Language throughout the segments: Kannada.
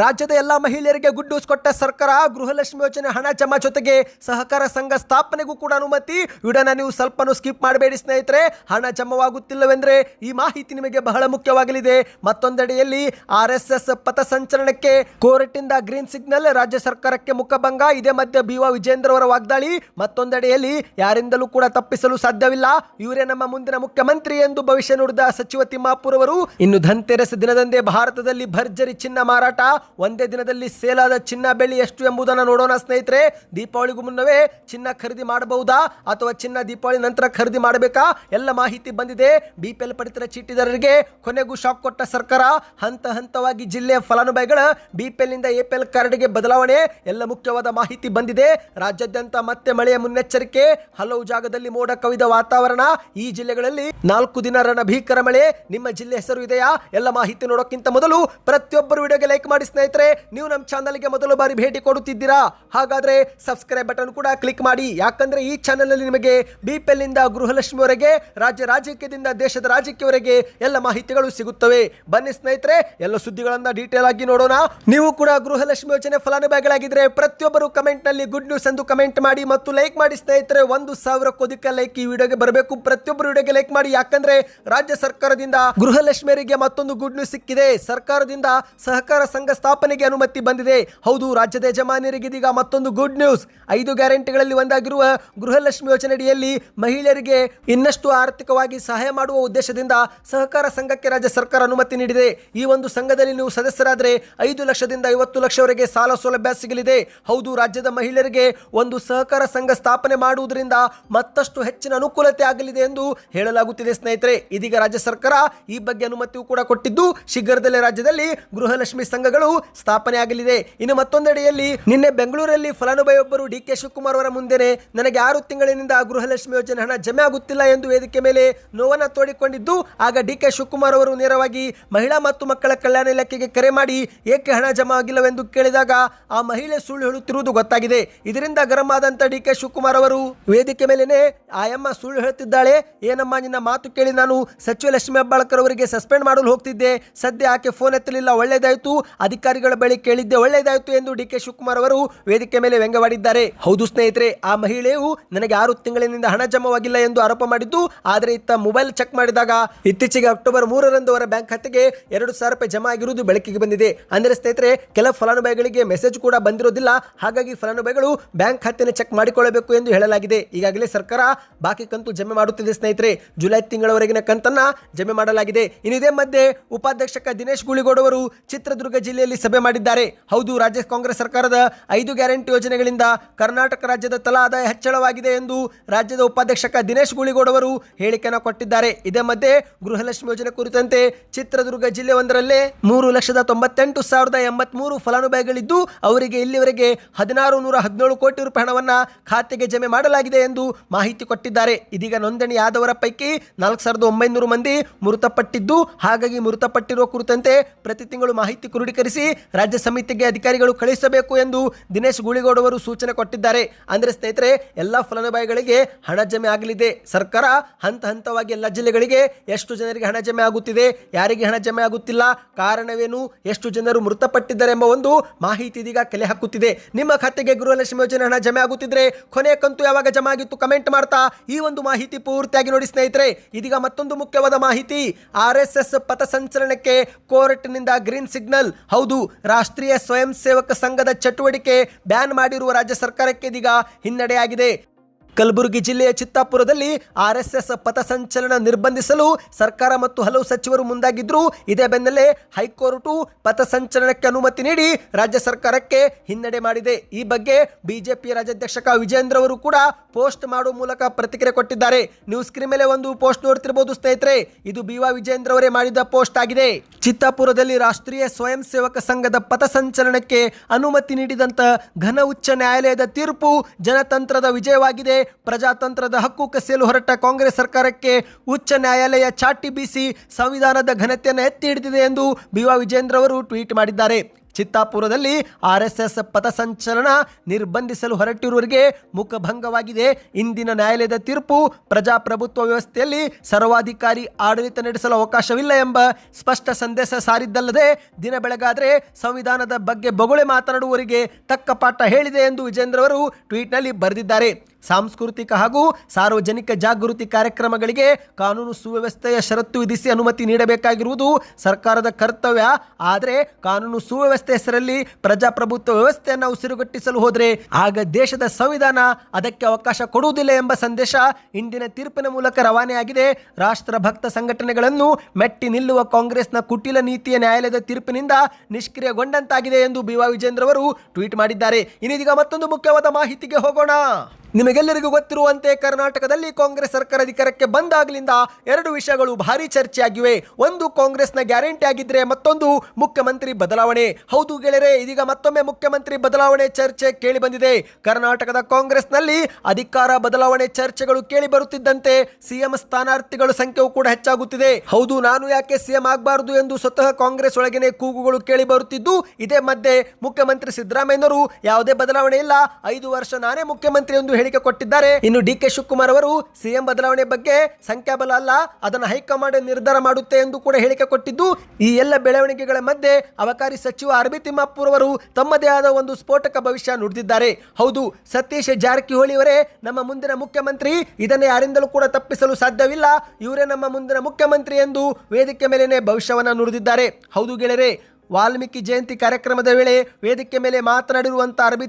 ರಾಜ್ಯದ ಎಲ್ಲಾ ಮಹಿಳೆಯರಿಗೆ ಗುಡ್ ನ್ಯೂಸ್ ಕೊಟ್ಟ ಸರ್ಕಾರ, ಗೃಹಲಕ್ಷ್ಮಿ ಯೋಜನೆ, ಹಣ ಜಮಾ ಜೊತೆಗೆ ಸಹಕಾರ ಸಂಘ ಸ್ಥಾಪನೆಗೂ ಕೂಡ ಅನುಮತಿ. ಇಡನ ನೀವು ಸ್ವಲ್ಪನೂ ಸ್ಕಿಪ್ ಮಾಡಬೇಡಿ ಸ್ನೇಹಿತರೆ. ಹಣ ಜಮವಾಗುತ್ತಿಲ್ಲವೆಂದ್ರೆ ಈ ಮಾಹಿತಿ ನಿಮಗೆ ಬಹಳ ಮುಖ್ಯವಾಗಲಿದೆ. ಮತ್ತೊಂದೆಡೆಯಲ್ಲಿ ಆರ್ ಎಸ್ ಎಸ್ ಪಥಸಂಚಲನಕ್ಕೆ ಕೋರ್ಟಿಂದ ಗ್ರೀನ್ ಸಿಗ್ನಲ್, ರಾಜ್ಯ ಸರ್ಕಾರಕ್ಕೆ ಮುಖಭಂಗ, ಇದೇ ಮಧ್ಯೆ ಬಿ ವಿಜೇಂದ್ರ ಅವರ ವಾಗ್ದಾಳಿ. ಮತ್ತೊಂದೆಡೆಯಲ್ಲಿ ಯಾರಿಂದಲೂ ಕೂಡ ತಪ್ಪಿಸಲು ಸಾಧ್ಯವಿಲ್ಲ. ಇವರೇ ನಮ್ಮ ಮುಂದಿನ ಮುಖ್ಯಮಂತ್ರಿ ಎಂದು ಭವಿಷ್ಯ ನುಡಿದ ಸಚಿವ ತಿಮ್ಮಾಪುರವರು. ಇನ್ನು ಧನ್ತೆರಸ್ ದಿನದಂದೇ ಭಾರತದಲ್ಲಿ ಭರ್ಜರಿ ಚಿನ್ನ ಮಾರಾಟ. ಒಂದೇ ದಿನದಲ್ಲಿ ಸೇಲಾದ ಚಿನ್ನ ಬೆಳ್ಳಿ ಎಷ್ಟು ಎಂಬುದನ್ನು ನೋಡೋಣ ಸ್ನೇಹಿತರೆ. ದೀಪಾವಳಿಗೂ ಮುನ್ನವೇ ಚಿನ್ನ ಖರೀದಿ ಮಾಡಬಹುದಾ? ಅಥವಾ ಚಿನ್ನ ದೀಪಾವಳಿ ನಂತರ ಖರೀದಿ ಮಾಡಬೇಕಾ? ಎಲ್ಲ ಮಾಹಿತಿ ಬಂದಿದೆ. ಬಿಪಿಎಲ್ ಪಡಿತರ ಚೀಟಿದಾರರಿಗೆ ಕೊನೆಗೂ ಶಾಕ್ ಕೊಟ್ಟ ಸರ್ಕಾರ, ಹಂತ ಹಂತವಾಗಿ ಜಿಲ್ಲೆಯ ಫಲಾನುಭವಿಗಳ ಬಿಪಿಎಲ್ನಿಂದ ಎಪಿಎಲ್ ಕಾರ್ಡ್ಗೆ ಬದಲಾವಣೆ, ಎಲ್ಲ ಮುಖ್ಯವಾದ ಮಾಹಿತಿ ಬಂದಿದೆ. ರಾಜ್ಯಾದ್ಯಂತ ಮತ್ತೆ ಮಳೆಯ ಮುನ್ನೆಚ್ಚರಿಕೆ, ಹಲವು ಜಾಗದಲ್ಲಿ ಮೋಡ ಕವಿದ ವಾತಾವರಣ, ಈ ಜಿಲ್ಲೆಗಳಲ್ಲಿ ನಾಲ್ಕು ದಿನ ರಣಭೀಕರ ಮಳೆ, ನಿಮ್ಮ ಜಿಲ್ಲೆ ಹೆಸರು ಇದೆಯಾ? ಎಲ್ಲ ಮಾಹಿತಿ ನೋಡೋಕ್ಕಿಂತ ಮೊದಲು ಪ್ರತಿಯೊಬ್ಬರು ವಿಡಿಯೋಗೆ ಲೈಕ್ ಮಾಡಿ ಸ್ನೇಹಿತರೆ, ನೀವು ನಮ್ಮ ಚಾನಲ್ಗೆ ಮೊದಲು ಬಾರಿ ಭೇಟಿ ಕೊಡುತ್ತಿದ್ದೀರಾ? ಹಾಗಾದ್ರೆ ಸಬ್ಸ್ಕ್ರೈಬ್ ಬಟನ್ ಕೂಡ ಕ್ಲಿಕ್ ಮಾಡಿ. ಯಾಕಂದ್ರೆ ಈ ಚಾನಲಲ್ಲಿ ನಿಮಗೆ ನಿಮಗೆ ಪಿ ಎಲ್ನಿಂದ ಗೃಹಲಕ್ಷ್ಮಿವರೆಗೆ ರಾಜ್ಯ ರಾಜಕೀಯದಿಂದ ದೇಶದ ರಾಜಕೀಯವರೆಗೆ ಎಲ್ಲ ಮಾಹಿತಿಗಳು ಸಿಗುತ್ತವೆ. ಬನ್ನಿ ಸ್ನೇಹಿತರೆ, ಎಲ್ಲ ಸುದ್ದಿಗಳನ್ನ ಡೀಟೇಲ್ ಆಗಿ ನೋಡೋಣ. ನೀವು ಕೂಡ ಗೃಹಲಕ್ಷ್ಮಿ ಯೋಜನೆ ಫಲಾನುಭವಿಗಳಾಗಿದ್ದರೆ ಪ್ರತಿಯೊಬ್ಬರು ಕಮೆಂಟ್ನಲ್ಲಿ ಗುಡ್ ನ್ಯೂಸ್ ಎಂದು ಕಮೆಂಟ್ ಮಾಡಿ ಮತ್ತು ಲೈಕ್ ಮಾಡಿ ಸ್ನೇಹಿತರೆ. ಒಂದು ಸಾವಿರ ಕೋದಿಕ ಲೈಕ್ ಈ ವಿಡಿಯೋಗೆ ಬರಬೇಕು. ಪ್ರತಿಯೊಬ್ಬರು ವಿಡಿಯೋಗೆ ಲೈಕ್ ಮಾಡಿ. ಯಾಕಂದ್ರೆ ರಾಜ್ಯ ಸರ್ಕಾರದಿಂದ ಗೃಹಲಕ್ಷ್ಮಿಯರಿಗೆ ಮತ್ತೊಂದು ಗುಡ್ ನ್ಯೂಸ್ ಸಿಕ್ಕಿದೆ. ಸರ್ಕಾರದಿಂದ ಸಹಕಾರ ಸಂಘ ಸ್ಥಾಪನೆಗೆ ಅನುಮತಿ ಬಂದಿದೆ. ಹೌದು, ರಾಜ್ಯದ ಯಜಮಾನ್ಯರಿಗೆ ಇದೀಗ ಮತ್ತೊಂದು ಗುಡ್ ನ್ಯೂಸ್ ಐದು ಗ್ಯಾರಂಟಿಗಳಲ್ಲಿ ಒಂದಾಗಿರುವ ಗೃಹಲಕ್ಷ್ಮಿ ಯೋಜನೆಯಡಿಯಲ್ಲಿ ಮಹಿಳೆಯರಿಗೆ ಇನ್ನಷ್ಟು ಆರ್ಥಿಕವಾಗಿ ಸಹಾಯ ಮಾಡುವ ಉದ್ದೇಶದಿಂದ ಸಹಕಾರ ಸಂಘಕ್ಕೆ ರಾಜ್ಯ ಸರ್ಕಾರ ಅನುಮತಿ ನೀಡಿದೆ. ಈ ಒಂದು ಸಂಘದಲ್ಲಿ ನೀವು ಸದಸ್ಯರಾದರೆ ಐದು ಲಕ್ಷದಿಂದ ಐವತ್ತು ಲಕ್ಷವರೆಗೆ ಸಾಲ ಸೌಲಭ್ಯ ಸಿಗಲಿದೆ. ಹೌದು, ರಾಜ್ಯದ ಮಹಿಳೆಯರಿಗೆ ಒಂದು ಸಹಕಾರ ಸಂಘ ಸ್ಥಾಪನೆ ಮಾಡುವುದರಿಂದ ಮತ್ತಷ್ಟು ಹೆಚ್ಚಿನ ಅನುಕೂಲತೆ ಆಗಲಿದೆ ಎಂದು ಹೇಳಲಾಗುತ್ತಿದೆ ಸ್ನೇಹಿತರೆ. ಇದೀಗ ರಾಜ್ಯ ಸರ್ಕಾರ ಈ ಬಗ್ಗೆ ಅನುಮತಿಯೂ ಕೂಡ ಕೊಟ್ಟಿದ್ದು, ಶೀಘ್ರದಲ್ಲೇ ರಾಜ್ಯದಲ್ಲಿ ಗೃಹಲಕ್ಷ್ಮಿ ಸಂಘಗಳು ಸ್ಥಾಪನೆ ಆಗಲಿದೆ. ಇನ್ನು ಮತ್ತೊಂದೆಡೆಯಲ್ಲಿ ನಿನ್ನೆ ಬೆಂಗಳೂರಲ್ಲಿ ಫಲಾನುಭವಿಯೊಬ್ಬರು ಡಿ ಕೆ ಶಿವಕುಮಾರ್ ಅವರ ಮುಂದೆನೆ ನನಗೆ ಆರು ತಿಂಗಳಿನಿಂದ ಗೃಹಲಕ್ಷ್ಮಿ ಯೋಜನೆ ಹಣ ಜಮೆ ಆಗುತ್ತಿಲ್ಲ ಎಂದು ವೇದಿಕೆ ಮೇಲೆ ನೋವನ್ನು ತೋಡಿಕೊಂಡಿದ್ದು, ಆಗ ಡಿ ಕೆ ಶಿವಕುಮಾರ್ ಅವರು ನೇರವಾಗಿ ಮಹಿಳಾ ಮತ್ತು ಮಕ್ಕಳ ಕಲ್ಯಾಣ ಇಲಾಖೆಗೆ ಕರೆ ಮಾಡಿ ಏಕೆ ಹಣ ಜಮಾ ಆಗಿಲ್ಲವೆಂದು ಕೇಳಿದಾಗ ಆ ಮಹಿಳೆ ಸುಳ್ಳು ಹೇಳುತ್ತಿರುವುದು ಗೊತ್ತಾಗಿದೆ. ಇದರಿಂದ ಗರಂ ಆದಂತ ಡಿ ಕೆ ಶಿವಕುಮಾರ್ ಅವರು ವೇದಿಕೆ ಮೇಲೇನೆ ಆಯಮ್ಮ ಸುಳ್ಳು ಹೇಳುತ್ತಿದ್ದಾಳೆ, ಏನಮ್ಮ ನಿನ್ನ ಮಾತು ಕೇಳಿ ನಾನು ಸಚಿವ ಲಕ್ಷ್ಮೀ ಹೆಬ್ಬಾಳ್ಕರ್ ಅವರಿಗೆ ಸಸ್ಪೆಂಡ್ ಮಾಡಲು ಹೋಗ್ತಿದ್ದೆ, ಸದ್ಯ ಆಕೆ ಫೋನ್ ಎತ್ತಲಿಲ್ಲ, ಒಳ್ಳೇದಾಯ್ತು ಅಧಿಕಾರಿಗಳ ಬಳಿ ಕೇಳಿದ್ದೆ ಒಳ್ಳೆಯದಾಯಿತು ಎಂದು ಡಿ ಕೆ ಶಿವಕುಮಾರ್ ಅವರು ವೇದಿಕೆ ಮೇಲೆ ವ್ಯಂಗ್ಯವಾಡಿದ್ದಾರೆ. ಹೌದು ಸ್ನೇಹಿತರೆ, ಆ ಮಹಿಳೆಯು ನನಗೆ ಆರು ತಿಂಗಳಿನಿಂದ ಹಣ ಜಮವಾಗಿಲ್ಲ ಎಂದು ಆರೋಪ ಮಾಡಿದ್ದು, ಆದರೆ ಇತ್ತ ಮೊಬೈಲ್ ಚೆಕ್ ಮಾಡಿದಾಗ ಇತ್ತೀಚೆಗೆ ಅಕ್ಟೋಬರ್ ಮೂರರಂದು ಅವರ ಬ್ಯಾಂಕ್ ಖಾತೆಗೆ ಎರಡು ಸಾವಿರ ರೂಪಾಯಿ ಜಮಾ ಆಗಿರುವುದು ಬೆಳಕಿಗೆ ಬಂದಿದೆ. ಅಂದರೆ ಸ್ನೇಹಿತರೆ, ಕೆಲ ಫಲಾನುಭವಿಗಳಿಗೆ ಮೆಸೇಜ್ ಕೂಡ ಬಂದಿರೋದಿಲ್ಲ. ಹಾಗಾಗಿ ಫಲಾನುಭವಿಗಳು ಬ್ಯಾಂಕ್ ಖಾತೆಯನ್ನು ಚೆಕ್ ಮಾಡಿಕೊಳ್ಳಬೇಕು ಎಂದು ಹೇಳಲಾಗಿದೆ. ಈಗಾಗಲೇ ಸರ್ಕಾರ ಬಾಕಿ ಕಂತು ಜಮೆ ಮಾಡುತ್ತಿದೆ ಸ್ನೇಹಿತರೆ. ಜುಲೈ ತಿಂಗಳವರೆಗಿನ ಕಂತನ್ನ ಜಮೆ ಮಾಡಲಾಗಿದೆ. ಇನ್ನು ಇದೇ ಮಧ್ಯೆ ಉಪಾಧ್ಯಕ್ಷಕ ದಿನೇಶ್ ಗುಳಿಗೌಡ ಅವರು ಚಿತ್ರದುರ್ಗ ಜಿಲ್ಲೆಯಲ್ಲಿ ಸಭೆ ಮಾಡಿದ್ದಾರೆ. ಹೌದು, ರಾಜ್ಯ ಕಾಂಗ್ರೆಸ್ ಸರ್ಕಾರದ ಐದು ಗ್ಯಾರಂಟಿ ಯೋಜನೆಗಳಿಂದ ಕರ್ನಾಟಕ ರಾಜ್ಯದ ತಲಾ ಆದಾಯ ಹೆಚ್ಚಳವಾಗಿದೆ ಎಂದು ರಾಜ್ಯದ ಉಪಾಧ್ಯಕ್ಷಕ ದಿನೇಶ್ ಗುಳಿಗೌಡ ಅವರು ಹೇಳಿಕೆಯನ್ನು ಕೊಟ್ಟಿದ್ದಾರೆ. ಇದೇ ಮಧ್ಯೆ ಗೃಹಲಕ್ಷ್ಮಿ ಯೋಜನೆ ಕುರಿತಂತೆ ಚಿತ್ರದುರ್ಗ ಜಿಲ್ಲೆ ಒಂದರಲ್ಲೇ ಮೂರು ಲಕ್ಷದ ತೊಂಬತ್ತೆಂಟು ಸಾವಿರದ ಎಂಬತ್ಮೂರು ಫಲಾನುಭವಿಗಳಿದ್ದು, ಅವರಿಗೆ ಇಲ್ಲಿವರೆಗೆ ಹದಿನಾರು ನೂರ ಹದಿನೇಳು ಕೋಟಿ ರೂಪಾಯಿ ಹಣವನ್ನು ಖಾತೆಗೆ ಜಮೆ ಮಾಡಲಾಗಿದೆ ಎಂದು ಮಾಹಿತಿ ಕೊಟ್ಟಿದ್ದಾರೆ. ಇದೀಗ ನೋಂದಣಿಯಾದವರ ಪೈಕಿ ನಾಲ್ಕು ಸಾವಿರದ ಒಂಬೈನೂರು ಮಂದಿ ಮೃತಪಟ್ಟಿದ್ದು, ಹಾಗಾಗಿ ಮೃತಪಟ್ಟಿರುವ ಕುರಿತಂತೆ ಪ್ರತಿ ತಿಂಗಳು ಮಾಹಿತಿ ಕ್ರೋಢೀಕರಿಸಿ ರಾಜ್ಯ ಸಮಿತಿಗೆ ಅಧಿಕಾರಿಗಳು ಕಳಿಸಬೇಕು ಎಂದು ದಿನೇಶ್ ಗುಳಿಗೌಡ ಅವರು ಸೂಚನೆ ಕೊಟ್ಟಿದ್ದಾರೆ. ಅಂದರೆ ಸ್ನೇಹಿತರೆ, ಎಲ್ಲ ಫಲಾನುಭವಿಗಳಿಗೆ ಹಣ ಜಮೆ ಆಗಲಿದೆ. ಸರ್ಕಾರ ಹಂತ ಹಂತವಾಗಿ ಎಲ್ಲ ಜಿಲ್ಲೆಗಳಿಗೆ ಎಷ್ಟು ಜನರಿಗೆ ಹಣ ಜಮೆ ಆಗುತ್ತಿದೆ, ಯಾರಿಗೆ ಹಣ ಜಮೆ ಆಗುತ್ತಿಲ್ಲ, ಕಾರಣವೇನು, ಎಷ್ಟು ಜನರು ಮೃತಪಟ್ಟಿದ್ದಾರೆ ಎಂಬ ಒಂದು ಮಾಹಿತಿ ಇದೀಗ ಕಲೆ ಹಾಕುತ್ತಿದೆ. ನಿಮ್ಮ ಖಾತೆಗೆ ಗೃಹಲಕ್ಷ್ಮಿ ಯೋಜನೆ ಹಣ ಜಮೆ ಆಗುತ್ತಿದ್ರೆ ಕೊನೆಯ ಕಂತು ಯಾವಾಗ ಜಮೆ ಆಗಿತ್ತು ಕಮೆಂಟ್ ಮಾಡ್ತಾ ಈ ಒಂದು ಮಾಹಿತಿ ಪೂರ್ತಿಯಾಗಿ ನೋಡಿ ಸ್ನೇಹಿತರೆ. ಇದೀಗ ಮತ್ತೊಂದು ಮುಖ್ಯವಾದ ಮಾಹಿತಿ, ಆರ್ ಎಸ್ ಎಸ್ ಪಥಸಂಚಲನಕ್ಕೆ ಕೋರ್ಟ್ನಿಂದ ಗ್ರೀನ್ ಸಿಗ್ನಲ್. ಹೌದು ರಾಷ್ಟ್ರೀಯ ಸ್ವಯಂ ಸೇವಕ ಸಂಘದ ಚಟುವಟಿಕೆ ಬ್ಯಾನ್ ಮಾಡಿರುವ ರಾಜ್ಯ ಸರ್ಕಾರಕ್ಕೆ ಇದೀಗ ಹಿನ್ನಡೆಯಾಗಿದೆ. ಕಲಬುರಗಿ ಜಿಲ್ಲೆಯ ಚಿತ್ತಾಪುರದಲ್ಲಿ ಆರ್ಎಸ್ಎಸ್ ಪಥಸಂಚಲನ ನಿರ್ಬಂಧಿಸಲು ಸರ್ಕಾರ ಮತ್ತು ಹಲವು ಸಚಿವರು ಮುಂದಾಗಿದ್ದರು ಇದೇ ಬೆನ್ನಲ್ಲೇ ಹೈಕೋರ್ಟು ಪಥಸಂಚಲನಕ್ಕೆ ಅನುಮತಿ ನೀಡಿ ರಾಜ್ಯ ಸರ್ಕಾರಕ್ಕೆ ಹಿನ್ನಡೆ ಮಾಡಿದೆ. ಈ ಬಗ್ಗೆ ಬಿಜೆಪಿ ರಾಜ್ಯಾಧ್ಯಕ್ಷಕ ವಿಜೇಂದ್ರ ಅವರು ಕೂಡ ಪೋಸ್ಟ್ ಮಾಡುವ ಮೂಲಕ ಪ್ರತಿಕ್ರಿಯೆ ಕೊಟ್ಟಿದ್ದಾರೆ. ನ್ಯೂಸ್ ಸ್ಕ್ರೀನ್ ಮೇಲೆ ಒಂದು ಪೋಸ್ಟ್ ನೋಡ್ತಿರಬಹುದು ಸ್ನೇಹಿತರೆ. ಇದು ಬಿವಾ ವಿಜೇಂದ್ರ ಅವರೇ ಮಾಡಿದ ಪೋಸ್ಟ್ ಆಗಿದೆ. ಚಿತ್ತಾಪುರದಲ್ಲಿ ರಾಷ್ಟ್ರೀಯ ಸ್ವಯಂ ಸೇವಕ ಸಂಘದ ಪಥಸಂಚಲನಕ್ಕೆ ಅನುಮತಿ ನೀಡಿದಂತ ಘನ ಉಚ್ಚ ನ್ಯಾಯಾಲಯದ ತೀರ್ಪು ಜನತಂತ್ರದ ವಿಜಯವಾಗಿದೆ. ಪ್ರಜಾತಂತ್ರದ ಹಕ್ಕು ಕಸಿಯಲು ಹೊರಟ ಕಾಂಗ್ರೆಸ್ ಸರ್ಕಾರಕ್ಕೆ ಉಚ್ಚ ನ್ಯಾಯಾಲಯ ಚಾಟಿ ಬೀಸಿ ಸಂವಿಧಾನದ ಘನತೆಯನ್ನು ಎತ್ತಿ ಹಿಡಿದಿದೆ ಎಂದು ಬಿವಾ ವಿಜೇಂದ್ರ ಅವರು ಟ್ವೀಟ್ ಮಾಡಿದ್ದಾರೆ. ಚಿತ್ತಾಪುರದಲ್ಲಿ ಆರ್ಎಸ್ಎಸ್ ಪಥಸಂಚಲನ ನಿರ್ಬಂಧಿಸಲು ಹೊರಟಿರುವವರಿಗೆ ಮುಖಭಂಗವಾಗಿದೆ. ಇಂದಿನ ನ್ಯಾಯಾಲಯದ ತೀರ್ಪು ಪ್ರಜಾಪ್ರಭುತ್ವ ವ್ಯವಸ್ಥೆಯಲ್ಲಿ ಸರ್ವಾಧಿಕಾರಿ ಆಡಳಿತ ನಡೆಸಲು ಅವಕಾಶವಿಲ್ಲ ಎಂಬ ಸ್ಪಷ್ಟ ಸಂದೇಶ ಸಾರಿದ್ದಲ್ಲದೆ, ದಿನ ಬೆಳಗಾದರೆ ಸಂವಿಧಾನದ ಬಗ್ಗೆ ಬೊಗಳೆ ಮಾತನಾಡುವವರಿಗೆ ತಕ್ಕ ಪಾಠ ಹೇಳಿದೆ ಎಂದು ವಿಜೇಂದ್ರ ಅವರು ಟ್ವೀಟ್ನಲ್ಲಿ ಬರೆದಿದ್ದಾರೆ. ಸಾಂಸ್ಕೃತಿಕ ಹಾಗೂ ಸಾರ್ವಜನಿಕ ಜಾಗೃತಿ ಕಾರ್ಯಕ್ರಮಗಳಿಗೆ ಕಾನೂನು ಸುವ್ಯವಸ್ಥೆಯ ಷರತ್ತು ವಿಧಿಸಿ ಅನುಮತಿ ನೀಡಬೇಕಾಗಿರುವುದು ಸರ್ಕಾರದ ಕರ್ತವ್ಯ. ಆದರೆ ಕಾನೂನು ಸುವ್ಯವಸ್ಥೆ ಹೆಸರಲ್ಲಿ ಪ್ರಜಾಪ್ರಭುತ್ವ ವ್ಯವಸ್ಥೆಯನ್ನು ಉಸಿರುಗಟ್ಟಿಸಲು ಹೋದರೆ ಆಗ ದೇಶದ ಸಂವಿಧಾನ ಅದಕ್ಕೆ ಅವಕಾಶ ಕೊಡುವುದಿಲ್ಲ ಎಂಬ ಸಂದೇಶ ಇಂದಿನ ತೀರ್ಪಿನ ಮೂಲಕ ರವಾನೆಯಾಗಿದೆ. ರಾಷ್ಟ್ರ ಭಕ್ತ ಸಂಘಟನೆಗಳನ್ನು ಮೆಟ್ಟಿ ನಿಲ್ಲುವ ಕಾಂಗ್ರೆಸ್ನ ಕುಟಿಲ ನೀತಿಯ ನ್ಯಾಯಾಲಯದ ತೀರ್ಪಿನಿಂದ ನಿಷ್ಕ್ರಿಯಗೊಂಡಂತಾಗಿದೆ ಎಂದು ಬಿ ವಿಜೇಂದ್ರ ಅವರು ಟ್ವೀಟ್ ಮಾಡಿದ್ದಾರೆ. ಇನ್ನಿದೀಗ ಮತ್ತೊಂದು ಮುಖ್ಯವಾದ ಮಾಹಿತಿಗೆ ಹೋಗೋಣ. ನಿಮಗೆಲ್ಲರಿಗೂ ಗೊತ್ತಿರುವಂತೆ ಕರ್ನಾಟಕದಲ್ಲಿ ಕಾಂಗ್ರೆಸ್ ಸರ್ಕಾರ ಅಧಿಕಾರಕ್ಕೆ ಬಂದಾಗಲಿಂದ ಎರಡು ವಿಷಯಗಳು ಭಾರಿ ಚರ್ಚೆಯಾಗಿವೆ. ಒಂದು ಕಾಂಗ್ರೆಸ್ನ ಗ್ಯಾರಂಟಿ ಆಗಿದ್ರೆ ಮತ್ತೊಂದು ಮುಖ್ಯಮಂತ್ರಿ ಬದಲಾವಣೆ. ಹೌದು ಗೆಳೆಯರೆ, ಇದೀಗ ಮತ್ತೊಮ್ಮೆ ಮುಖ್ಯಮಂತ್ರಿ ಬದಲಾವಣೆ ಚರ್ಚೆ ಕೇಳಿ ಬಂದಿದೆ ಕರ್ನಾಟಕದ ಕಾಂಗ್ರೆಸ್ನಲ್ಲಿ ಅಧಿಕಾರ ಬದಲಾವಣೆ ಚರ್ಚೆಗಳು ಕೇಳಿ ಬರುತ್ತಿದ್ದಂತೆ ಸಿಎಂ ಸ್ಥಾನಾರ್ಥಿಗಳ ಸಂಖ್ಯೆಯೂ ಕೂಡ ಹೆಚ್ಚಾಗುತ್ತಿದೆ. ಹೌದು, ನಾನು ಯಾಕೆ ಸಿಎಂ ಆಗಬಾರದು ಎಂದು ಸ್ವತಃ ಕಾಂಗ್ರೆಸ್ ಒಳಗಿನ ಕೂಗುಗಳು ಕೇಳಿ ಬರುತ್ತಿದ್ದು ಇದೇ ಮಧ್ಯೆ ಮುಖ್ಯಮಂತ್ರಿ ಸಿದ್ದರಾಮಯ್ಯನವರು ಯಾವುದೇ ಬದಲಾವಣೆ ಇಲ್ಲ. ಐದು ವರ್ಷ ನಾನೇ ಮುಖ್ಯಮಂತ್ರಿ ಎಂದು ಹೇಳಿಕೆ ಕೊಟ್ಟಿದ್ದಾರೆ. ಇನ್ನು ಡಿ ಕೆ ಶಿವಕುಮಾರ್ ಅವರು ಸಿಎಂ ಬದಲಾವಣೆ ಬಗ್ಗೆ ಸಂಖ್ಯಾಬಲ ಅಲ್ಲ, ಅದನ್ನು ಹೈಕಮಾಂಡ್ ನಿರ್ಧಾರ ಮಾಡುತ್ತೆ ಎಂದು ಕೂಡ ಹೇಳಿಕೆ ಕೊಟ್ಟಿದ್ದು. ಈ ಎಲ್ಲ ಬೆಳವಣಿಗೆಗಳ ಮಧ್ಯೆ ಅವಕಾರಿ ಸಚಿವ ಆರ್ ಬಿ ತಿಮ್ಮಾಪುರ್ ಅವರು ತಮ್ಮದೇ ಆದ ಒಂದು ಸ್ಫೋಟಕ ಭವಿಷ್ಯ ನುಡಿದಿದ್ದಾರೆ. ಹೌದು, ಸತೀಶ್ ಜಾರಕಿಹೊಳಿ ಅವರೇ ನಮ್ಮ ಮುಂದಿನ ಮುಖ್ಯಮಂತ್ರಿ. ಇದನ್ನು ಯಾರಿಂದಲೂ ಕೂಡ ತಪ್ಪಿಸಲು ಸಾಧ್ಯವಿಲ್ಲ. ಇವರೇ ನಮ್ಮ ಮುಂದಿನ ಮುಖ್ಯಮಂತ್ರಿ ಎಂದು ವೇದಿಕೆ ಮೇಲೆ ಭವಿಷ್ಯವನ್ನ ನುಡಿದಿದ್ದಾರೆ. ಹೌದು ಗೆಳೆಯರೆ ವಾಲ್ಮೀಕಿ ಜಯಂತಿ ಕಾರ್ಯಕ್ರಮದ ವೇಳೆ ವೇದಿಕೆ ಮೇಲೆ ಮಾತನಾಡಿರುವಂಥ ಅರಬಿ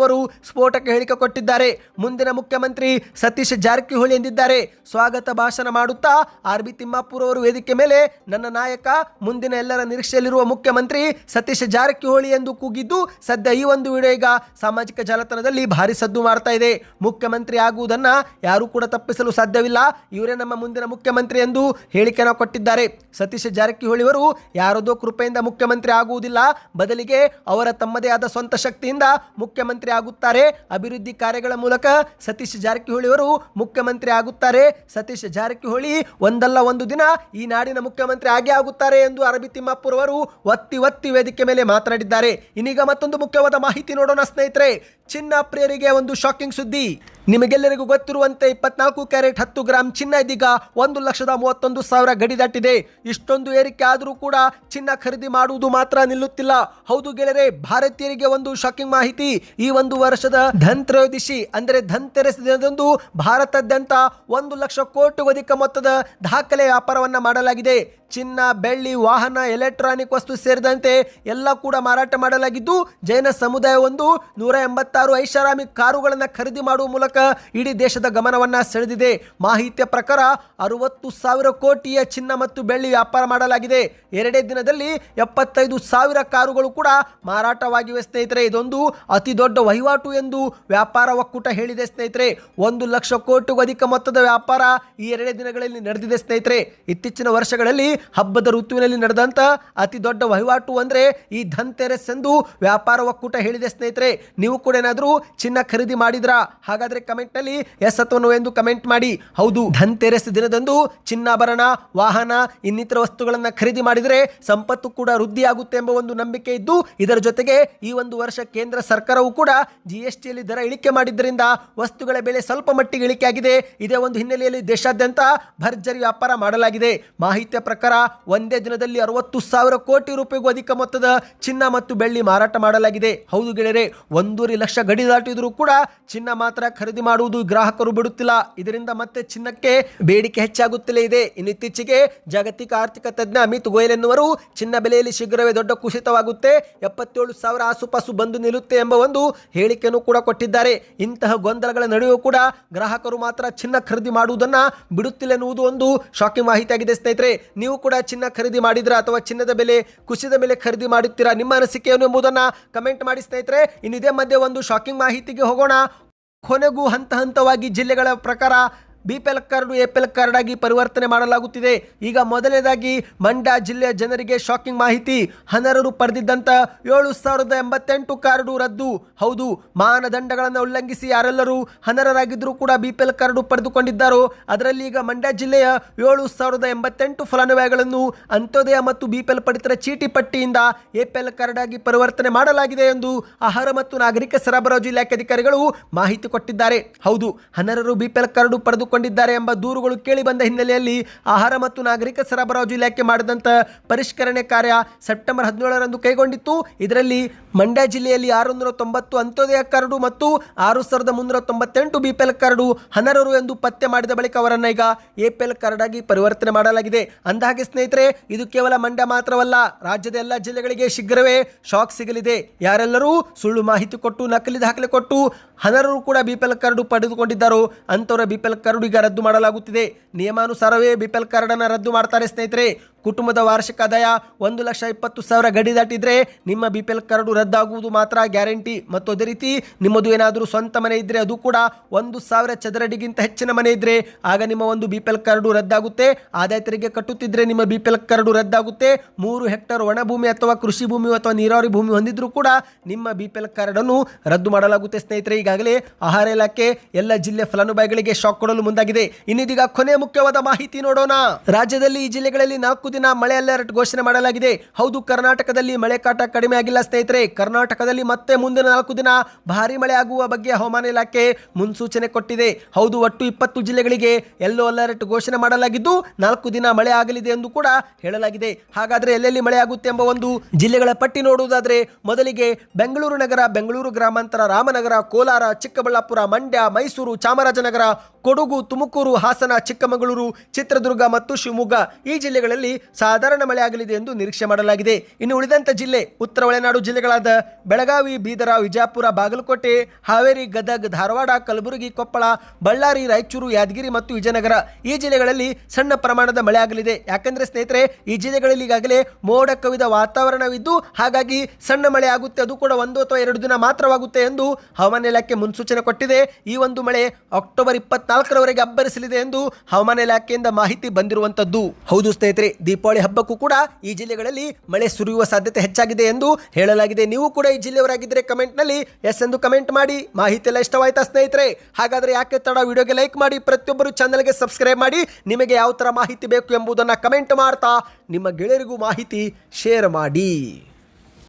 ಅವರು ಸ್ಫೋಟಕ ಹೇಳಿಕೆ ಕೊಟ್ಟಿದ್ದಾರೆ. ಮುಂದಿನ ಮುಖ್ಯಮಂತ್ರಿ ಸತೀಶ್ ಜಾರಕಿಹೊಳಿ ಎಂದಿದ್ದಾರೆ. ಸ್ವಾಗತ ಭಾಷಣ ಮಾಡುತ್ತಾ ಆರ್ ಬಿ ತಿಮ್ಮಾಪುರ್ ಅವರು ವೇದಿಕೆ ಮೇಲೆ ನನ್ನ ನಾಯಕ, ಮುಂದಿನ ಎಲ್ಲರ ನಿರೀಕ್ಷೆಯಲ್ಲಿರುವ ಮುಖ್ಯಮಂತ್ರಿ ಸತೀಶ್ ಜಾರಕಿಹೊಳಿ ಎಂದು ಕೂಗಿದ್ದು ಸದ್ಯ ಈ ಒಂದು ವಿಡಿಯೋ ಈಗ ಸಾಮಾಜಿಕ ಜಾಲತಾಣದಲ್ಲಿ ಭಾರಿ ಸದ್ದು ಮಾಡ್ತಾ ಇದೆ. ಮುಖ್ಯಮಂತ್ರಿ ಆಗುವುದನ್ನ ಯಾರೂ ಕೂಡ ತಪ್ಪಿಸಲು ಸಾಧ್ಯವಿಲ್ಲ. ಇವರೇ ನಮ್ಮ ಮುಂದಿನ ಮುಖ್ಯಮಂತ್ರಿ ಎಂದು ಹೇಳಿಕೆಯನ್ನು ಕೊಟ್ಟಿದ್ದಾರೆ. ಸತೀಶ್ ಜಾರಕಿಹೊಳಿ ಅವರು ಯಾರದೋ ಕೃಪೆಯಿಂದ ಮುಖ್ಯಮಂತ್ರಿ ಆಗುವುದಿಲ್ಲ. ಬದಲಿಗೆ ಅವರ ತಮ್ಮದೇ ಆದ ಸ್ವಂತ ಶಕ್ತಿಯಿಂದ ಮುಖ್ಯಮಂತ್ರಿ ಆಗುತ್ತಾರೆ. ಅಭಿವೃದ್ಧಿ ಕಾರ್ಯಗಳ ಮೂಲಕ ಸತೀಶ್ ಜಾರಕಿಹೊಳಿ ಅವರು ಮುಖ್ಯಮಂತ್ರಿ ಆಗುತ್ತಾರೆ. ಸತೀಶ್ ಜಾರಕಿಹೊಳಿ ಒಂದಲ್ಲ ಒಂದು ದಿನ ಈ ನಾಡಿನ ಮುಖ್ಯಮಂತ್ರಿ ಆಗೇ ಆಗುತ್ತಾರೆ ಎಂದು ಅರಬಿ ತಿಮ್ಮಾಪುರ್ ಅವರು ಒತ್ತಿ ಒತ್ತಿ ವೇದಿಕೆ ಮೇಲೆ ಮಾತನಾಡಿದ್ದಾರೆ. ಇನ್ನೀಗ ಮತ್ತೊಂದು ಮುಖ್ಯವಾದ ಮಾಹಿತಿ ನೋಡೋಣ ಸ್ನೇಹಿತರೆ. ಚಿನ್ನ ಪ್ರಿಯರಿಗೆ ಒಂದು ಶಾಕಿಂಗ್ ಸುದ್ದಿ. ನಿಮಗೆಲ್ಲರಿಗೂ ಗೊತ್ತಿರುವಂತೆ ಇಪ್ಪತ್ನಾಲ್ಕು ಕ್ಯಾರೆಟ್ ಹತ್ತು ಗ್ರಾಂ ಚಿನ್ನ ಇದೀಗ ಒಂದು ಲಕ್ಷದ ಮೂವತ್ತೊಂದು ಸಾವಿರ ಗಡಿ ದಾಟಿದೆ. ಇಷ್ಟೊಂದು ಏರಿಕೆ ಆದರೂ ಕೂಡ ಚಿನ್ನ ಖರೀದಿ ಮಾಡುವುದು ಮಾತ್ರ ನಿಲ್ಲುತ್ತಿಲ್ಲ. ಹೌದು ಗೆಳೆಯರೆ, ಭಾರತೀಯರಿಗೆ ಒಂದು ಶಾಕಿಂಗ್ ಮಾಹಿತಿ. ಈ ಒಂದು ವರ್ಷದ ಧನ್ ತ್ರಯೋದಶಿ ಅಂದರೆ ಧನ್ ದಿನದಂದು ಭಾರತದಾದ್ಯಂತ ಒಂದು ಲಕ್ಷ ಕೋಟಿಗೂ ಅಧಿಕ ಮೊತ್ತದ ದಾಖಲೆ ವ್ಯಾಪಾರವನ್ನ ಮಾಡಲಾಗಿದೆ. ಚಿನ್ನ, ಬೆಳ್ಳಿ, ವಾಹನ ಎಲೆಕ್ಟ್ರಾನಿಕ್ ವಸ್ತು ಸೇರಿದಂತೆ ಎಲ್ಲ ಕೂಡ ಮಾರಾಟ ಮಾಡಲಾಗಿದ್ದು, ಜೈನ ಸಮುದಾಯವೊಂದು ನೂರ ಎಂಬತ್ತಾರು ಐಷಾರಾಮಿ ಕಾರುಗಳನ್ನು ಖರೀದಿ ಮಾಡುವ ಮೂಲಕ ಇಡೀ ದೇಶದ ಗಮನವನ್ನ ಸೆಳೆದಿದೆ. ಮಾಹಿತಿಯ ಪ್ರಕಾರ ಅರವತ್ತು ಸಾವಿರ ಕೋಟಿಯ ಚಿನ್ನ ಮತ್ತು ಬೆಳ್ಳಿ ವ್ಯಾಪಾರ ಮಾಡಲಾಗಿದೆ. ಎರಡೇ ದಿನದಲ್ಲಿ ಎಪ್ಪತ್ತೈದು ಸಾವಿರ ಕಾರುಗಳು ಕೂಡ ಮಾರಾಟವಾಗಿವೆ ಸ್ನೇಹಿತರೆ. ಇದೊಂದು ಅತಿ ದೊಡ್ಡ ವಹಿವಾಟು ಎಂದು ವ್ಯಾಪಾರ ಒಕ್ಕೂಟ ಹೇಳಿದೆ ಸ್ನೇಹಿತರೆ. ಒಂದು ಲಕ್ಷ ಕೋಟಿಗೂ ಅಧಿಕ ಮೊತ್ತದ ವ್ಯಾಪಾರ ಈ ಎರಡೇ ದಿನಗಳಲ್ಲಿ ನಡೆದಿದೆ ಸ್ನೇಹಿತರೆ. ಇತ್ತೀಚಿನ ವರ್ಷಗಳಲ್ಲಿ ಹಬ್ಬದ ಋತುವಿನಲ್ಲಿ ನಡೆದಂತ ಅತಿ ದೊಡ್ಡ ವಹಿವಾಟು ಅಂದರೆ ಈ ಧನ್ತೆರಸ್ ಎಂದು ವ್ಯಾಪಾರ ಒಕ್ಕೂಟ ಹೇಳಿದೆ, ಸ್ನೇಹಿತರೆ. ನೀವು ಕೂಡ ಏನಾದರೂ ಚಿನ್ನ ಖರೀದಿ ಮಾಡಿದ್ರಾ? ಹಾಗಾದ್ರೆ ಕಮೆಂಟ್ನಲ್ಲಿ ಎಸ್ ಅಥವಾ ಎಂದು ಕಮೆಂಟ್ ಮಾಡಿ. ಹೌದು, ಧನ್ತೆರಸ್ ದಿನದಂದು ಚಿನ್ನಾಭರಣ, ವಾಹನ, ಇನ್ನಿತರ ವಸ್ತುಗಳನ್ನು ಖರೀದಿ ಮಾಡಿದರೆ ಸಂಪತ್ತು ಕೂಡ ವೃದ್ಧಿಯಾಗುತ್ತೆ ಎಂಬ ಒಂದು ನಂಬಿಕೆ ಇದ್ದು, ಇದರ ಜೊತೆಗೆ ಈ ಒಂದು ವರ್ಷ ಕೇಂದ್ರ ಸರ್ಕಾರವು ಕೂಡ ಜಿ ಎಸ್ ಟಿಯಲ್ಲಿ ದರ ಇಳಿಕೆ ಮಾಡಿದ್ದರಿಂದ ವಸ್ತುಗಳ ಬೆಲೆ ಸ್ವಲ್ಪ ಮಟ್ಟಿಗೆ ಇಳಿಕೆ ಆಗಿದೆ ಇದೇ ಒಂದು ಹಿನ್ನೆಲೆಯಲ್ಲಿ ದೇಶಾದ್ಯಂತ ಭರ್ಜರಿ ವ್ಯಾಪಾರ ಮಾಡಲಾಗಿದೆ. ಮಾಹಿತಿಯ ಪ್ರಕಾರ ಒಂದೇ ದಿನದಲ್ಲಿ ಅರವತ್ತು ಸಾವಿರ ಕೋಟಿ ರೂಪಾಯಿಗೂ ಅಧಿಕ ಮೊತ್ತದ ಚಿನ್ನ ಮತ್ತು ಬೆಳ್ಳಿ ಮಾರಾಟ ಮಾಡಲಾಗಿದೆ. ಹೌದು ಗೆಳೆಯರೆ, ಒಂದೂವರೆ ಲಕ್ಷ ಗಡಿ ದಾಟಿದರೂ ಕೂಡ ಚಿನ್ನ ಮಾತ್ರ ಖರೀದಿ ಮಾಡುವುದು ಗ್ರಾಹಕರು ಬಿಡುತ್ತಿಲ್ಲ. ಇದರಿಂದ ಮತ್ತೆ ಚಿನ್ನಕ್ಕೆ ಬೇಡಿಕೆ ಹೆಚ್ಚಾಗುತ್ತಲೇ ಇದೆ. ಇನ್ನಿತ್ತೀಚೆಗೆ ಜಾಗತಿಕ ಆರ್ಥಿಕ ತಜ್ಞ ಅಮಿತ್ ಗೋಯಲ್ ಎನ್ನುವರು ಚಿನ್ನ ಬೆಲೆಯಲ್ಲಿ ಶೀಘ್ರವೇ ದೊಡ್ಡ ಕುಸಿತವಾಗುತ್ತೆ. ಎಪ್ಪತ್ತೇಳು ಸಾವಿರ ಆಸುಪಾಸು ಬಂದು ನಿಲ್ಲುತ್ತೆ ಎಂಬ ಒಂದು ಹೇಳಿಕೆಯನ್ನು ಕೂಡ ಕೊಟ್ಟಿದ್ದಾರೆ. ಇಂತಹ ಗೊಂದಲಗಳ ನಡುವೆಯೂ ಕೂಡ ಗ್ರಾಹಕರು ಮಾತ್ರ ಚಿನ್ನ ಖರೀದಿ ಮಾಡುವುದನ್ನ ಬಿಡುತ್ತಿಲ್ಲ ಎನ್ನುವುದು ಒಂದು ಶಾಕಿಂಗ್ ಮಾಹಿತಿಯಾಗಿದೆ ಸ್ನೇಹಿತರೆ. ನೀವು ಕೂಡ ಚಿನ್ನ ಖರೀದಿ ಮಾಡಿದ್ರ ಅಥವಾ ಚಿನ್ನದ ಬೆಲೆ ಕುಸಿದ ಮೇಲೆ ಖರೀದಿ ಮಾಡುತ್ತೀರಾ? ನಿಮ್ಮ ಅನಿಸಿಕೆ ಏನು ಎಂಬುದನ್ನ ಕಮೆಂಟ್ ಮಾಡಿ ಸ್ನೇಹಿತರೆ. ಇನ್ನು ಇದೇ ಮಧ್ಯೆ ಒಂದು ಶಾಕಿಂಗ್ ಮಾಹಿತಿಗೆ ಹೋಗೋಣ. ಕೊನೆಗೂ ಹಂತ ಹಂತವಾಗಿ ಜಿಲ್ಲೆಗಳ ಪ್ರಕಾರ B P L card A P L card ಆಗಿ ಪರಿವರ್ತನೆ ಮಾಡಲಾಗುತ್ತಿದೆ. ಈಗ ಮೊದಲನೇದಾಗಿ ಮಂಡ್ಯ ಜಿಲ್ಲೆಯ ಜನರಿಗೆ ಶಾಕಿಂಗ್ ಮಾಹಿತಿ. ಹನರರು ಪಡೆದಿದ್ದಂಥ ಏಳು ಸಾವಿರದ ಎಂಬತ್ತೆಂಟು ಕಾರ್ಡು ರದ್ದು. ಹೌದು, ಮಾನದಂಡಗಳನ್ನು ಉಲ್ಲಂಘಿಸಿ ಯಾರೆಲ್ಲರೂ ಹನರರಾಗಿದ್ದರೂ ಕೂಡ ಬಿ ಪಿ ಎಲ್ ಕಾರ್ಡು ಪಡೆದುಕೊಂಡಿದ್ದಾರೋ, ಅದರಲ್ಲಿ ಈಗ ಮಂಡ್ಯ ಜಿಲ್ಲೆಯ ಏಳು ಸಾವಿರದ ಎಂಬತ್ತೆಂಟು ಫಲಾನುಭವಿಗಳನ್ನು ಅಂತ್ಯೋದಯ ಮತ್ತು ಬಿ ಪಿ ಎಲ್ ಪಡಿತರ ಚೀಟಿ ಪಟ್ಟಿಯಿಂದ ಎ ಪಿ ಎಲ್ ಕಾರ್ಡ್ ಆಗಿ ಪರಿವರ್ತನೆ ಮಾಡಲಾಗಿದೆ ಎಂದು ಆಹಾರ ಮತ್ತು ನಾಗರಿಕ ಸರಬರಾಜು ಇಲಾಖೆ ಅಧಿಕಾರಿಗಳು ಮಾಹಿತಿ ಕೊಟ್ಟಿದ್ದಾರೆ. ಹೌದು ಹನರರು ಬಿ ಪಿ ಎಲ್ ಕಾರ್ಡು ಪಡೆದುಕೊಂಡಿದ್ದಾರೆ ಎಂಬ ದೂರುಗಳು ಕೇಳಿ ಬಂದ ಹಿನ್ನೆಲೆಯಲ್ಲಿ ಆಹಾರ ಮತ್ತು ನಾಗರಿಕ ಸರಬರಾಜು ಇಲಾಖೆ ಮಾಡಿದಂಥ ಪರಿಷ್ಕರಣೆ ಕಾರ್ಯ ಸೆಪ್ಟೆಂಬರ್ ಹದಿನೇಳರಂದು ಕೈಗೊಂಡಿತ್ತು. ಇದರಲ್ಲಿ ಮಂಡ್ಯ ಜಿಲ್ಲೆಯಲ್ಲಿ ಆರುನೂರ ತೊಂಬತ್ತು ಅಂತ್ಯೋದಯ ಕಾರ್ಡು ಮತ್ತು ಆರು ಸಾವಿರದ ಮುನ್ನೂರ ತೊಂಬತ್ತೆಂಟು ಬಿ ಕಾರ್ಡು ಹನರರು ಎಂದು ಪತ್ತೆ ಮಾಡಿದ ಬಳಿಕ ಅವರನ್ನು ಈಗ ಎ ಪಿ ಕಾರ್ಡ್ ಆಗಿ ಪರಿವರ್ತನೆ ಮಾಡಲಾಗಿದೆ. ಅಂದಹಾಗೆ ಸ್ನೇಹಿತರೆ, ಇದು ಕೇವಲ ಮಂಡ್ಯ ಮಾತ್ರವಲ್ಲ, ರಾಜ್ಯದ ಎಲ್ಲ ಜಿಲ್ಲೆಗಳಿಗೆ ಶೀಘ್ರವೇ ಶಾಕ್ ಸಿಗಲಿದೆ. ಯಾರೆಲ್ಲರೂ ಸುಳ್ಳು ಮಾಹಿತಿ ಕೊಟ್ಟು, ನಕಲಿ ದಾಖಲೆ ಕೊಟ್ಟು ಹನರರು ಕೂಡ ಬಿ ಪಿ ಎಲ್ ಕಾರ್ಡು ಪಡೆದುಕೊಂಡಿದ್ದಾರೋ, ಅಂಥವರ ಬಿ ಪಿ ಕಾರ್ಡು ಈಗ ರದ್ದು ಮಾಡಲಾಗುತ್ತಿದೆ. ನಿಯಮಾನುಸಾರವೇ ಬಿ ಪಿ ಎಲ್ ಕಾರ್ಡನ್ನು ರದ್ದು ಮಾಡ್ತಾರೆ ಸ್ನೇಹಿತರೆ. ಕುಟುಂಬದ ವಾರ್ಷಿಕ ಆದಾಯ ಒಂದು ಲಕ್ಷ ಇಪ್ಪತ್ತು ಸಾವಿರ ಗಡಿ ದಾಟಿದರೆ ನಿಮ್ಮ ಬಿ ಪಿ ಎಲ್ ಕಾರ್ಡು ರದ್ದಾಗುವುದು ಮಾತ್ರ ಗ್ಯಾರಂಟಿ. ಮತ್ತು ಅದೇ ರೀತಿ ನಿಮ್ಮದು ಏನಾದರೂ ಸ್ವಂತ ಮನೆ ಇದ್ದರೆ ಅದು ಕೂಡ ಒಂದು ಸಾವಿರ ಚದರಡಿಗಿಂತ ಹೆಚ್ಚಿನ ಮನೆ ಇದ್ದರೆ ಆಗ ನಿಮ್ಮ ಒಂದು ಬಿ ಪಿ ಎಲ್ ಕಾರ್ಡು ರದ್ದಾಗುತ್ತೆ. ಆದಾಯ ತೆರಿಗೆ ಕಟ್ಟುತ್ತಿದ್ದರೆ ನಿಮ್ಮ ಬಿ ಪಿ ಎಲ್ ಕಾರ್ಡು ರದ್ದಾಗುತ್ತೆ. ಮೂರು ಹೆಕ್ಟರ್ ಒಣಭೂಮಿ ಅಥವಾ ಕೃಷಿ ಭೂಮಿ ಅಥವಾ ನೀರಾವರಿ ಭೂಮಿ ಹೊಂದಿದ್ರೂ ಕೂಡ ನಿಮ್ಮ ಬಿ ಪಿ ಕಾರ್ಡನ್ನು ರದ್ದು ಮಾಡಲಾಗುತ್ತೆ. ಸ್ನೇಹಿತರೆ, ಈಗಾಗಲೇ ಆಹಾರ ಇಲಾಖೆ ಎಲ್ಲ ಜಿಲ್ಲೆ ಫಲಾನುಭವಿಗಳಿಗೆ ಶಾಕ್ ಕೊಡಲು ಮುಂದಾಗಿದೆ. ಇನ್ನಿದೀಗ ಕೊನೆ ಮುಖ್ಯವಾದ ಮಾಹಿತಿ ನೋಡೋಣ. ರಾಜ್ಯದಲ್ಲಿ ಈ ಜಿಲ್ಲೆಗಳಲ್ಲಿ ನಾಲ್ಕು ದಿನ ಮಳೆ ಅಲರ್ಟ್ ಘೋಷಣೆ ಮಾಡಲಾಗಿದೆ. ಹೌದು, ಕರ್ನಾಟಕದಲ್ಲಿ ಮಳೆ ಕಾಟ ಕಡಿಮೆ ಆಗಿಲ್ಲ ಸ್ನೇಹಿತರೆ. ಕರ್ನಾಟಕದಲ್ಲಿ ಮತ್ತೆ ಮುಂದಿನ ನಾಲ್ಕು ದಿನ ಭಾರಿ ಮಳೆ ಆಗುವ ಬಗ್ಗೆ ಹವಾಮಾನ ಇಲಾಖೆ ಮುನ್ಸೂಚನೆ ಕೊಟ್ಟಿದೆ. ಹೌದು, ಒಟ್ಟು ಇಪ್ಪತ್ತು ಜಿಲ್ಲೆಗಳಿಗೆ ಎಲ್ಲೋ ಅಲರ್ಟ್ ಘೋಷಣೆ ಮಾಡಲಾಗಿದ್ದು, ನಾಲ್ಕು ದಿನ ಮಳೆ ಆಗಲಿದೆ ಎಂದು ಕೂಡ ಹೇಳಲಾಗಿದೆ. ಹಾಗಾದರೆ ಎಲ್ಲೆಲ್ಲಿ ಮಳೆ ಆಗುತ್ತೆ ಎಂಬ ಒಂದು ಜಿಲ್ಲೆಗಳ ಪಟ್ಟಿ ನೋಡುವುದಾದರೆ, ಮೊದಲಿಗೆ ಬೆಂಗಳೂರು ನಗರ, ಬೆಂಗಳೂರು ಗ್ರಾಮಾಂತರ, ರಾಮನಗರ, ಕೋಲಾರ, ಚಿಕ್ಕಬಳ್ಳಾಪುರ, ಮಂಡ್ಯ, ಮೈಸೂರು, ಚಾಮರಾಜನಗರ, ಕೊಡಗು, ತುಮಕೂರು, ಹಾಸನ, ಚಿಕ್ಕಮಗಳೂರು, ಚಿತ್ರದುರ್ಗ ಮತ್ತು ಶಿವಮೊಗ್ಗ ಈ ಜಿಲ್ಲೆಗಳಲ್ಲಿ ಸಾಧಾರಣ ಮಳೆ ಆಗಲಿದೆ ಎಂದು ನಿರೀಕ್ಷೆ ಮಾಡಲಾಗಿದೆ. ಇನ್ನು ಉಳಿದಂತ ಜಿಲ್ಲೆ, ಉತ್ತರ ಒಳನಾಡು ಜಿಲ್ಲೆಗಳಾದ ಬೆಳಗಾವಿ, ಬೀದರ, ವಿಜಾಪುರ, ಬಾಗಲಕೋಟೆ, ಹಾವೇರಿ, ಗದಗ್, ಧಾರವಾಡ, ಕಲಬುರಗಿ, ಕೊಪ್ಪಳ, ಬಳ್ಳಾರಿ, ರಾಯಚೂರು, ಯಾದಗಿರಿ ಮತ್ತು ವಿಜಯನಗರ ಈ ಜಿಲ್ಲೆಗಳಲ್ಲಿ ಸಣ್ಣ ಪ್ರಮಾಣದ ಮಳೆ ಆಗಲಿದೆ. ಯಾಕಂದ್ರೆ ಸ್ನೇಹಿತರೆ, ಈ ಜಿಲ್ಲೆಗಳಲ್ಲಿ ಈಗಾಗಲೇ ಮೋಡ ಕವಿದ ವಾತಾವರಣವಿದ್ದು, ಹಾಗಾಗಿ ಸಣ್ಣ ಮಳೆ ಆಗುತ್ತೆ, ಅದು ಕೂಡ ಒಂದು ಅಥವಾ ಎರಡು ದಿನ ಮಾತ್ರವಾಗುತ್ತೆ ಎಂದು ಹವಾಮಾನ ಇಲಾಖೆ ಮುನ್ಸೂಚನೆ ಕೊಟ್ಟಿದೆ. ಈ ಒಂದು ಮಳೆ ಅಕ್ಟೋಬರ್ ಇಪ್ಪತ್ನಾಲ್ಕರವರೆಗೆ ಅಬ್ಬರಿಸಲಿದೆ ಎಂದು ಹವಾಮಾನ ಇಲಾಖೆಯಿಂದ ಮಾಹಿತಿ ಬಂದಿರುವಂತದ್ದು. ಹೌದು ಸ್ನೇಹಿತರೆ ದೀಪಾವಳಿ ಹಬ್ಬಕ್ಕೂ ಕೂಡ ಈ ಜಿಲ್ಲೆಗಳಲ್ಲಿ ಮಳೆ ಸುರಿಯುವ ಸಾಧ್ಯತೆ ಹೆಚ್ಚಾಗಿದೆ ಎಂದು ಹೇಳಲಾಗಿದೆ. ನೀವು ಕೂಡ ಈ ಜಿಲ್ಲೆಯವರಾಗಿದ್ದರೆ ಕಮೆಂಟ್ನಲ್ಲಿ ಎಸ್ ಎಂದು ಕಮೆಂಟ್ ಮಾಡಿ. ಮಾಹಿತಿ ಎಲ್ಲ ಇಷ್ಟವಾಯ್ತಾ ಸ್ನೇಹಿತರೆ? ಹಾಗಾದರೆ ಯಾಕೆ ತಡ? ವಿಡಿಯೋಗೆ ಲೈಕ್ ಮಾಡಿ. ಪ್ರತಿಯೊಬ್ಬರು ಚಾನಲ್ಗೆ ಸಬ್ಸ್ಕ್ರೈಬ್ ಮಾಡಿ. ನಿಮಗೆ ಯಾವ ಥರ ಮಾಹಿತಿ ಬೇಕು ಎಂಬುದನ್ನು ಕಮೆಂಟ್ ಮಾಡ್ತಾ ನಿಮ್ಮ ಗೆಳೆಯರಿಗೂ ಮಾಹಿತಿ ಶೇರ್ ಮಾಡಿ.